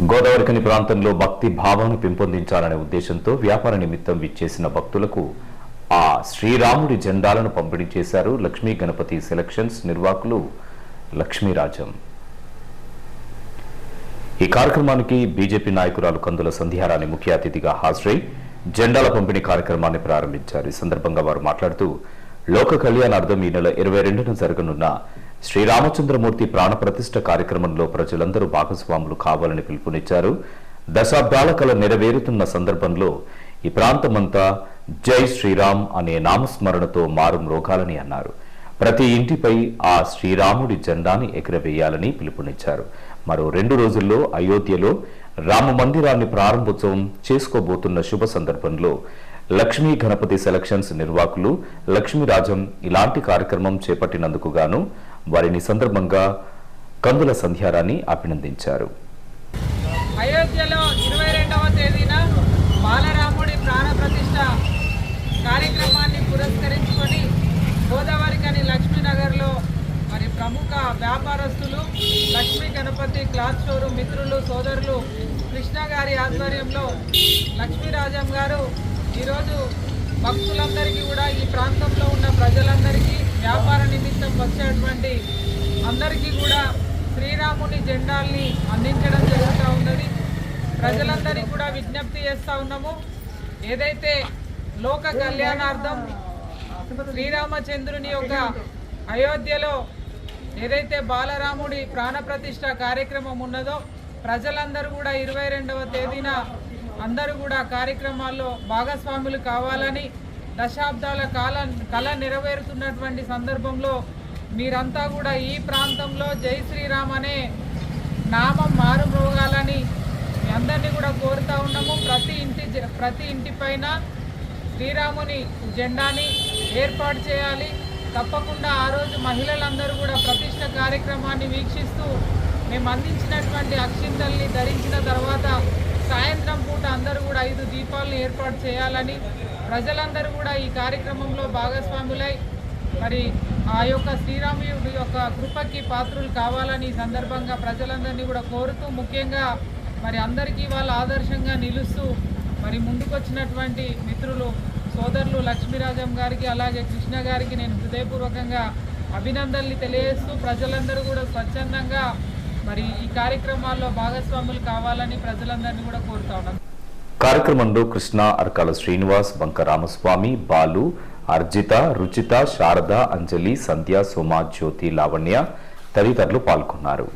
గోదావరికని ప్రాంతంలో భక్తి భావాన్ని పెంపొందించాలనే ఉద్దేశంతో వ్యాపార నిమిత్తం విచ్చేసిన భక్తులకు ఆ శ్రీరాముడి జెండాలను పంపిణీ చేశారు లక్ష్మీ గణపతి సెలక్షన్స్ నిర్వాహకులు లక్ష్మీరాజం. ఈ కార్యక్రమానికి బీజేపీ నాయకురాలు కందుల సంధ్యారాణి ముఖ్య అతిథిగా హాజరై జెండాల పంపిణీ కార్యక్రమాన్ని ప్రారంభించారు. ఈ సందర్భంగా వారు మాట్లాడుతూ లోక కళ్యాణార్థం ఈ నెల ఇరవై రెండున జరగనున్న శ్రీరామచంద్రమూర్తి ప్రాణప్రతిష్ఠ కార్యక్రమంలో ప్రజలందరూ భాగస్వాములు కావాలని పిలుపునిచ్చారు. దశాబ్దాల కల నెరవేరుతున్న సందర్భంలో ఈ ప్రాంతమంతా జై శ్రీరామ్ అనే నామస్మరణతో మారు రోగాలని అన్నారు. ప్రతి ఇంటిపై ఆ శ్రీరాముడి జెండాని ఎగురవేయాలని పిలుపునిచ్చారు. మరో రెండు రోజుల్లో అయోధ్యలో రామ మందిరాన్ని ప్రారంభోత్సవం చేసుకోబోతున్న శుభ సందర్భంలో లక్ష్మీ గణపతి సెలక్షన్స్ నిర్వాహకులు లక్ష్మీరాజం ఇలాంటి కార్యక్రమం చేపట్టినందుకు గాను వారిని సందర్భంగా కందుల సంధ్యారాన్ని అభినందించారు. అయోధ్యలో ఇరవై రెండవ తేదీన బాలరాముడి ప్రాణ ప్రతిష్ఠ కార్యక్రమాన్ని పురస్కరించుకొని గోదావరి కని లక్ష్మీనగర్లో మరి ప్రముఖ వ్యాపారస్తులు లక్ష్మీ గణపతి క్లాత్ షోరూమ్ మిత్రులు సోదరులు కృష్ణ గారి ఆధ్వర్యంలో లక్ష్మీరాజం గారు ఈరోజు భక్తులందరికీ కూడా ఈ ప్రాంతంలో ఉన్న ప్రజలందరికీ వ్యాపార నిమిత్తం వచ్చేటువంటి అందరికీ కూడా శ్రీరాముని జెండాల్ని అందించడం జరుగుతూ ఉన్నది. ప్రజలందరికీ కూడా విజ్ఞప్తి చేస్తూ ఉన్నాము. ఏదైతే లోక కళ్యాణార్థం శ్రీరామచంద్రుని యొక్క అయోధ్యలో ఏదైతే బాలరాముడి ప్రాణప్రతిష్ఠ కార్యక్రమం ఉన్నదో ప్రజలందరూ కూడా ఇరవై రెండవ తేదీన అందరూ కూడా కార్యక్రమాల్లో భాగస్వాములు కావాలని దశాబ్దాల కాల కళ నెరవేరుతున్నటువంటి సందర్భంలో మీరంతా కూడా ఈ ప్రాంతంలో జై శ్రీరామ్ అనే నామం మారుమ్రోగాలని మీ అందరినీ కూడా కోరుతా ఉన్నాము. ప్రతి ఇంటి జ- ప్రతి ఇంటి పైన శ్రీరాముని జెండాని ఏర్పాటు చేయాలి. తప్పకుండా ఆ రోజు మహిళలందరూ కూడా ప్రతిష్ట కార్యక్రమాన్ని వీక్షిస్తూ మేము అందించినటువంటి అక్షింతల్ని ధరించిన తర్వాత సాయంత్రం పూట అందరూ కూడా ఐదు దీపాలను ఏర్పాటు చేయాలని ప్రజలందరూ కూడా ఈ కార్యక్రమంలో భాగస్వాములై మరి ఆ యొక్క శ్రీరాముడి యొక్క కృపకి పాత్రులు కావాలని ఈ సందర్భంగా ప్రజలందరినీ కూడా కోరుతూ ముఖ్యంగా మరి అందరికీ వాళ్ళ ఆదర్శంగా నిలుస్తూ మరి ముందుకొచ్చినటువంటి మిత్రులు సోదరులు లక్ష్మీరాజం గారికి అలాగే కృష్ణ గారికి నేను హృదయపూర్వకంగా అభినందనలు తెలియజేస్తూ ప్రజలందరూ కూడా స్వచ్ఛందంగా మరి ఈ కార్యక్రమాల్లో భాగస్వాములు కావాలని ప్రజలందరినీ కూడా కోరుతా ఉన్నాం. కార్యక్రమంలో కృష్ణ అర్కాల శ్రీనివాస్ బంక రామస్వామి బాలు అర్జిత రుచిత శారద అంజలి సంధ్య సోమా జ్యోతి లావణ్య తదితరులు పాల్గొన్నారు.